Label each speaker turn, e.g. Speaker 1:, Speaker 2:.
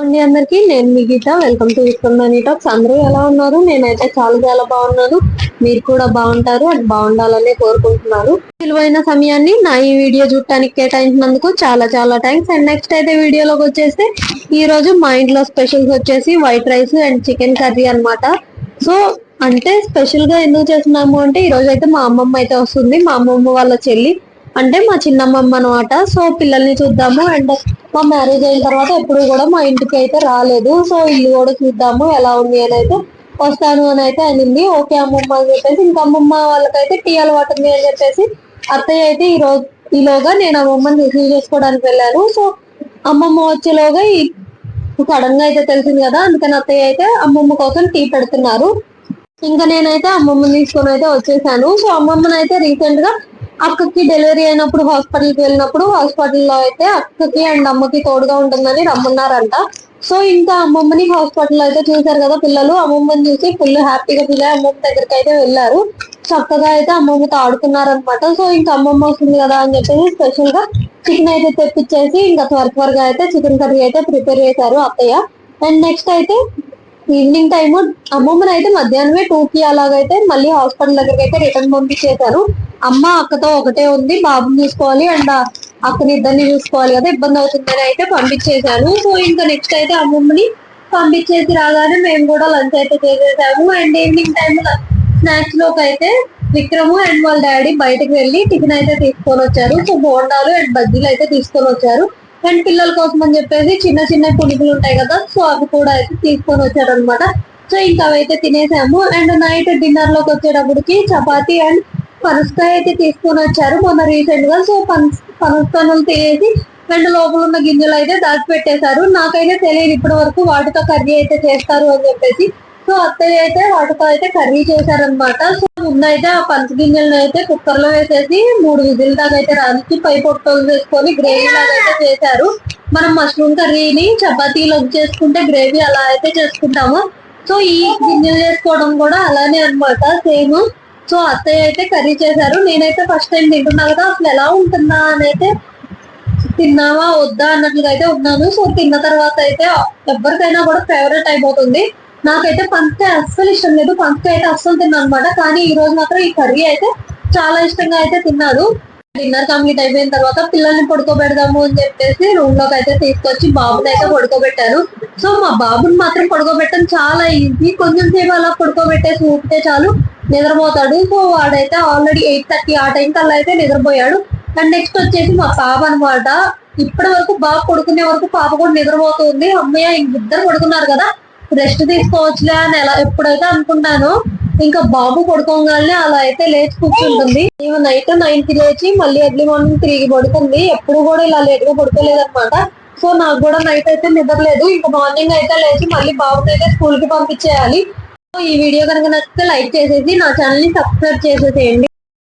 Speaker 1: అండి అందరికి నేను మీ గీత. వెల్కమ్ టు విస్కందని టాక్స్ అందరూ ఎలా ఉన్నారు? నేనైతే చాలా చాలా బాగున్నాను. మీరు కూడా బాగుంటారు. అది బాగుండాలని కోరుకుంటున్నాను విలువైన సమయాన్ని నా ఈ వీడియో చూడటానికి కేటాయించినందుకు చాలా చాలా థ్యాంక్స్ అండ్ నెక్స్ట్ అయితే వీడియోలోకి వచ్చేస్తే ఈ రోజు మా ఇంట్లో స్పెషల్స్ వచ్చేసి white rice and chicken curry అనమాట సో అంటే స్పెషల్గా ఎందుకు చేస్తున్నాము అంటే ఈ రోజు అయితే మా అమ్మమ్మ అయితే వస్తుంది. మా అమ్మమ్మ వాళ్ళ చెల్లి అంటే మా చిన్నమ్మమ్మ అనమాట సో పిల్లల్ని చూద్దాము. అండ్ మా మ్యారేజ్ అయిన తర్వాత ఎప్పుడు కూడా మా ఇంటికి అయితే రాలేదు. సో ఇల్లు కూడా చూద్దాము. ఎలా ఉంది అని అయితే వస్తాను అని అయితే అనింది. ఓకే అమ్మమ్మ అని చెప్పేసి ఇంకా అమ్మమ్మ వాళ్ళకైతే టీ అలవాటుంది అని చెప్పేసి అత్తయ్య అయితే ఈ రోజు ఈలోగా నేను అమ్మమ్మని రిసీవ్ చేసుకోవడానికి వెళ్ళాను. సో అమ్మమ్మ వచ్చేలోగా ఈ సడన్గా అయితే తెలిసింది కదా. అందుకని అత్తయ్య అయితే అమ్మమ్మ కోసం టీ పెడుతున్నారు. ఇంకా నేనైతే అమ్మమ్మని తీసుకొని అయితే వచ్చేసాను. సో అమ్మమ్మని అయితే రీసెంట్గా అక్కకి డెలివరీ అయినప్పుడు హాస్పిటల్కి వెళ్ళినప్పుడు హాస్పిటల్లో అయితే అక్కకి అండ్ అమ్మకి తోడుగా ఉంటుందని రమ్మన్నారంట. సో ఇంకా అమ్మమ్మని హాస్పిటల్ అయితే చూశారు కదా పిల్లలు. అమ్మమ్మని చూసి ఫుల్ హ్యాపీగా ఫీల్ అయ్యి అమ్మమ్మ దగ్గరికి అయితే వెళ్ళారు. చక్కగా అయితే అమ్మమ్మతో ఆడుకున్నారనమాట సో ఇంకా అమ్మమ్మ వస్తుంది కదా అని చెప్పేసి స్పెషల్గా చికెన్ అయితే తెప్పించేసి ఇంకా త్వర త్వరగా అయితే చికెన్ కర్రీ అయితే ప్రిపేర్ చేశారు అత్తయ్య. అండ్ నెక్స్ట్ అయితే ఈవినింగ్ టైమ్ అమ్మమ్మని అయితే మధ్యాహ్నమే టూకి అలాగైతే మళ్ళీ హాస్పిటల్ దగ్గరికి అయితే రిటర్న్ పంపించేశారు. అమ్మ అక్కతో ఒకటే ఉంది బాబుని చూసుకోవాలి అండ్ అక్కని ఇద్దరిని చూసుకోవాలి కదా ఇబ్బంది అవుతుందని అయితే పంపించేశాను సో ఇంకా నెక్స్ట్ అయితే అమ్మమ్మని పంపించేసి రాగానే మేము కూడా లంచ్ అయితే చేసేసాము. అండ్ ఈవినింగ్ టైమ్ స్నాక్స్లోకి అయితే విక్రము అండ్ వాళ్ళ డాడీ బయటకు వెళ్ళి టిఫిన్ అయితే తీసుకొని వచ్చారు. సో బోండాలు అండ్ బజ్జీలు అయితే తీసుకొని వచ్చారు. అండ్ పిల్లల కోసం అని చెప్పేసి చిన్న చిన్న పునుగులు ఉంటాయి కదా సో అవి కూడా అయితే తీసుకొని వచ్చారు అనమాట సో ఇంకా అవైతే తినేసాము. అండ్ నైట్ డిన్నర్లోకి వచ్చేటప్పటికి చపాతి అండ్ పనసకాయ అయితే తీసుకొని వచ్చారు మొన్న రీసెంట్గా. సో పనసకాయలు తినేసి అండ్ లోపల ఉన్న గింజలు అయితే దాచిపెట్టేశారు. నాకైతే తెలియదు ఇప్పటి వరకు వాటితో కర్రీ అయితే చేస్తారు అని చెప్పేసి. సో అత్తయ్య అయితే వాటితో అయితే కర్రీ చేశారనమాట సో ముందైతే ఆ పంచగింజలను అయితే కుక్కర్లో వేసేసి మూడు విజిల్ దాకా అయితే రాసి పై పొట్టలు వేసుకొని గ్రేవీ లాగా అయితే చేశారు. మనం మష్రూమ్ కర్రీని చపాతీలో చేసుకుంటే గ్రేవీ అలా అయితే చేసుకుంటాము. సో ఈ గింజలు చేసుకోవడం కూడా అలానే అన్నమాట సేమ్. సో అత్తయ్య అయితే కర్రీ చేశారు. నేనైతే ఫస్ట్ టైం తింటున్నా కదా అసలు ఎలా ఉంటుందా అని అయితే తిన్నావా వద్దా అన్నట్లుగా అయితే ఉన్నాను. సో తిన్న తర్వాత అయితే ఎవరికైనా కూడా ఫేవరెట్ అయిపోతుంది. నాకైతే పంకాయ అస్సలు ఇష్టం లేదు. పంకాయ అయితే అస్సలు తిన్నాను అనమాట కానీ ఈ రోజు మాత్రం ఈ కర్రీ అయితే చాలా ఇష్టంగా అయితే తిన్నారు డిన్నర్ కంప్లీట్ అయిపోయిన తర్వాత పిల్లల్ని పడుకోబెడదాము అని చెప్పేసి రూమ్లోకి అయితే తీసుకొచ్చి బాబుని అయితే పడుకోబెట్టారు. సో మా బాబుని మాత్రం పడుకోబెట్టడం చాలా ఈజీ కొంచెం సేపు అలా పడుకోబెట్టేసి ఊపితే చాలు నిద్రపోతాడు. సో వాడైతే ఆల్రెడీ ఎయిట్ థర్టీ ఆ టైం కల్లా అయితే నిద్రపోయాడు. అండ్ నెక్స్ట్ వచ్చేసి మా పాప అనమాట ఇప్పటి వరకు బాబు పడుకునే వరకు పాప కూడా నిద్రపోతుంది. అమ్మయ్య ఇంక ఇద్దరు పడుకున్నారు కదా. రెస్ట్ తీసుకోవచ్చులే అని ఎలా ఎప్పుడైతే అనుకుంటానో ఇంకా బాబు పడుకోగానే అలా అయితే లేచి కూర్చుంటుంది. ఈమె నైట్ నైన్కి లేచి మళ్ళీ ఎర్లీ మార్నింగ్ త్రీ కి ఎప్పుడు కూడా ఇలా లేట్గా పడుకోలేదు అనమాట సో నాకు కూడా నైట్ అయితే నిద్రలేదు ఇంకా మార్నింగ్ అయితే లేచి మళ్ళీ బాబుని అయితే స్కూల్కి పంపించేయాలి. సో ఈ వీడియో కనుక నచ్చితే లైక్ చేసేసి నా ఛానల్ని సబ్స్క్రైబ్ చేసేసేయండి.